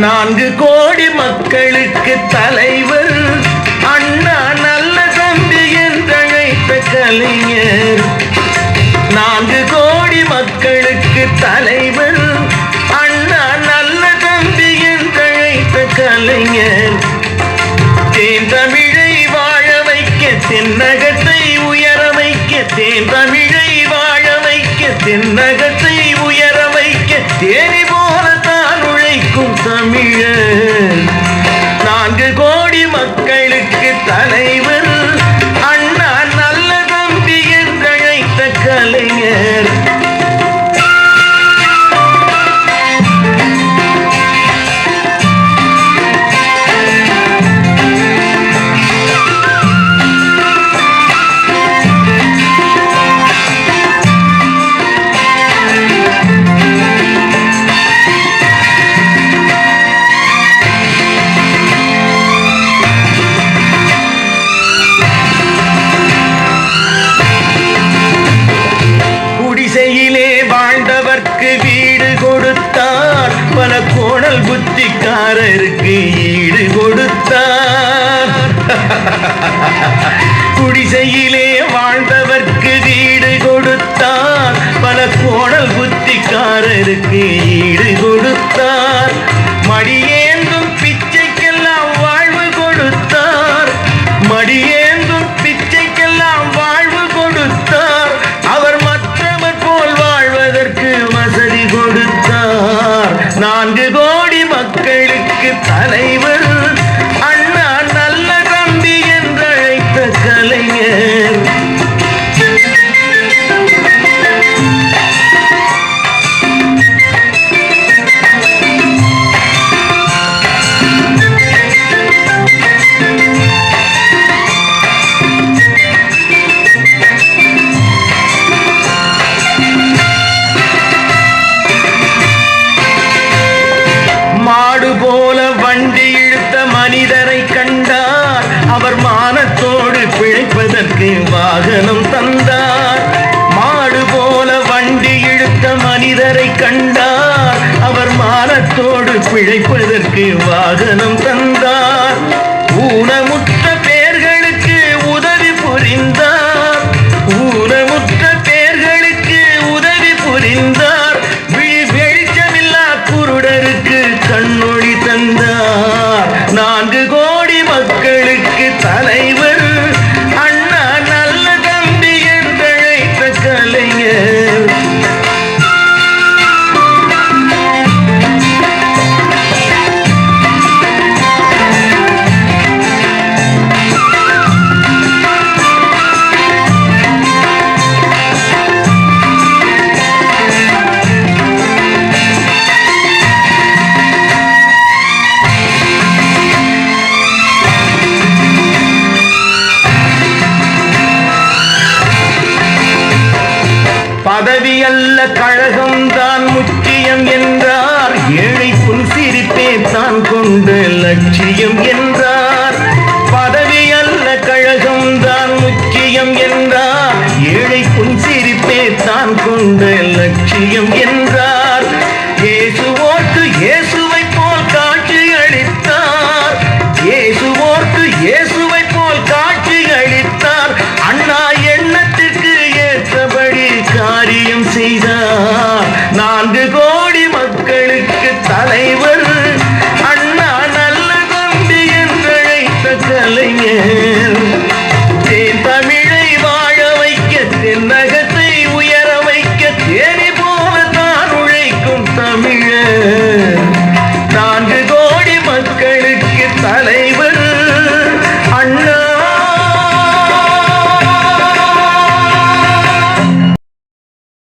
நான்கு கோடி மக்களுக்கு தலைவர். அண்ணா நல்ல தம்பி என்றழைத்த கலைஞர். நான்கு கோடி மக்களுக்கு தலைவர். அண்ணா நல்ல தம்பி என்றழைத்த கலைஞர். தேன் தமிழை வாழ வைக்க தென்னகத்தை உயர வைக்க தேன் தமிழை வாழ வைக்க தென்னகத்தை நான்கு கோடி மக்களுக்கு தலைவர். அண்ணா நல்ல தம்பி என்றழைத்த கலைஞர். கோணல் புத்திக்காரருக்கு ஈடு கொடுத்தார். குடிசையிலே வாழ்ந்தவர்க்கு வீடு கொடுத்தார். பல கோடல் புத்திக்காரருக்கு மனிதரை கண்டார் அவர் மானத்தோடு பிழைப்பதற்கு வாகனம் தந்தார். பதவி அல்ல கழகம் தான் முக்கியம் என்றார். ஏழை புன் சிரிப்பே தான் கொண்டு லட்சியம் என்றார்.